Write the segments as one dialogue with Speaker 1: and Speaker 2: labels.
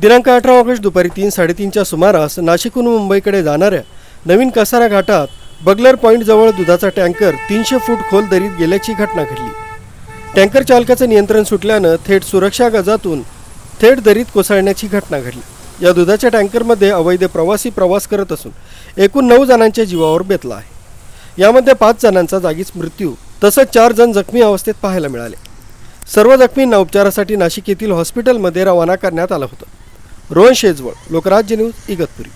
Speaker 1: दिनांक अठरा ऑगस्ट दुपारी तीन साडेतीनच्या सुमारास नाशिकहून मुंबईकडे जाणाऱ्या नवीन कसारा घाटात बगलर पॉईंटजवळ दुधाचा टँकर तीनशे फूट खोल दरीत गेल्याची घटना घडली. टँकर चालकाचं नियंत्रण सुटल्यानं थेट सुरक्षा गजातून थेट दरीत कोसळण्याची घटना घडली. या दुधाच्या टँकरमध्ये अवैध प्रवासी प्रवास करत असून एकूण नऊ जणांच्या जीवावर बेतला आहे. यामध्ये पाच जणांचा जागीच मृत्यू तसंच चार जण जखमी अवस्थेत पाहायला मिळाले. सर्व जखमींना उपचारासाठी नाशिक येथील हॉस्पिटलमध्ये रवाना करण्यात आलं होतं. रोहन शेजवळ लोकराज्य न्यूज इगतपुरी.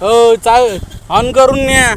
Speaker 2: हो चाल. ऑन करून न्या.